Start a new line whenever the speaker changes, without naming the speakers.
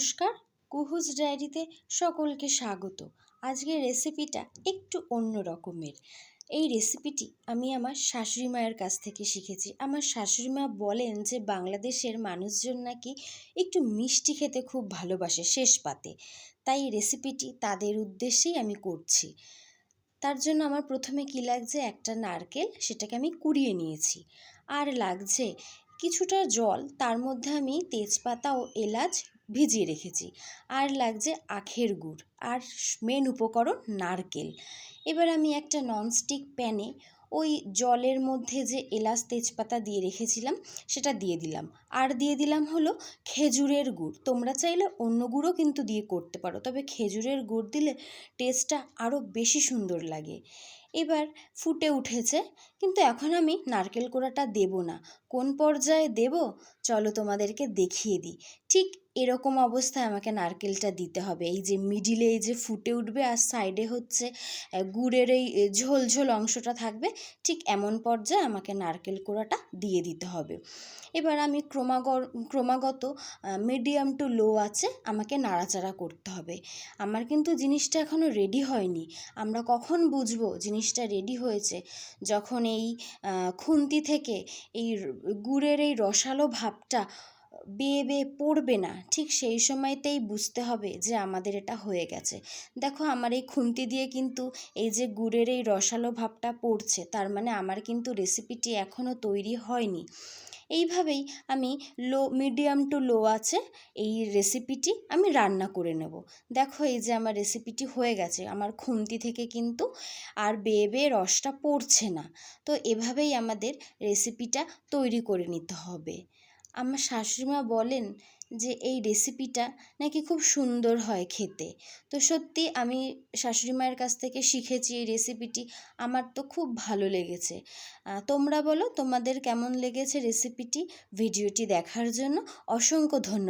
নমস্কার। কুহুজ ডায়েরিতে সকলকে স্বাগত। আজকের রেসিপিটা একটু অন্য রকমের। এই রেসিপিটি আমি আমার শাশুড়ি মায়ের কাছ থেকে শিখেছি। আমার শাশুড়ি মা বলেন যে, বাংলাদেশের মানুষজন নাকি একটু মিষ্টি খেতে খুব ভালোবাসে, শেষ পাতে। তাই রেসিপিটি তাদের উদ্দেশ্যেই আমি করছি। তার জন্য আমার প্রথমে কী লাগছে? একটা নারকেল, সেটাকে আমি কুড়িয়ে নিয়েছি। আর লাগছে কিছুটা জল, তার মধ্যে আমি তেজপাতা ও এলাচ ভিজিয়ে রেখেছি। আর লাগছে আখের গুড় আর মেন উপকরণ নারকেল। এবার আমি একটা ননস্টিক প্যানে ওই জলের মধ্যে যে এলাচ তেজপাতা দিয়ে রেখেছিলাম, সেটা দিয়ে দিলাম। আর দিয়ে দিলাম হলো খেজুরের গুড়। তোমরা চাইলে অন্য গুড়ও কিন্তু দিয়ে করতে পারো, তবে খেজুরের গুড় দিলে টেস্টটা আরও বেশি সুন্দর লাগে। এবার ফুটে উঠেছে, কিন্তু এখন আমি নারকেল কোড়াটা দেব না। কোন পর্যায়ে দেব? চলো তোমাদেরকে দেখিয়ে দিই। ঠিক এরকম অবস্থায় আমাকে নারকেলটা দিতে হবে। এই যে মিডিলে এই যে ফুটে উঠবে আর সাইডে হচ্ছে গুড়ের এই ঝোল ঝোল অংশটা থাকবে, ঠিক এমন পর্যায়ে আমাকে নারকেল কোড়াটা দিয়ে দিতে হবে। এবার আমি ক্রমাগত ক্রমাগত মিডিয়াম টু লো আছে আমাকে নাড়াচাড়া করতে হবে। আমার কিন্তু জিনিসটা এখনও রেডি হয়নি। আমরা কখন বুঝব জিনিসটা রেডি হয়েছে? যখন এই খুন্তি থেকে এই গুড়ের এই রসালো ভাবটা বেয়ে বেয়ে পড়বে না, ঠিক সেই সময়তেই বুঝতে হবে যে আমাদের এটা হয়ে গেছে। দেখো আমার এই খুন্তি দিয়ে কিন্তু এই যে গুড়ের এই রসালো ভাবটা পড়ছে, তার মানে আমার কিন্তু রেসিপিটি এখনও তৈরি হয়নি। এইভাবেই আমি লো মিডিয়াম টু লো আছে, এই রেসিপিটি আমি রান্না করে নেব। দেখো এই যে আমার রেসিপিটি হয়ে গেছে, আমার খুন্তি থেকে কিন্তু আর বেয়ে বেয়ে রসটা পড়ছে না। তো এভাবেই আমাদের রেসিপিটা তৈরি করে নিতে হবে। আমার শাশুড়িমা বলেন যে, এই রেসিপিটা নাকি খুব সুন্দর হয় খেতে। তো সত্যি আমি শাশুড়ি মায়ের কাছ থেকে শিখেছি এই রেসিপিটি আমার তো খুব ভালো লেগেছে। তোমরা বলো তোমাদের কেমন লেগেছে রেসিপিটি ভিডিওটি দেখার জন্য। অসংখ্য ধন্যবাদ।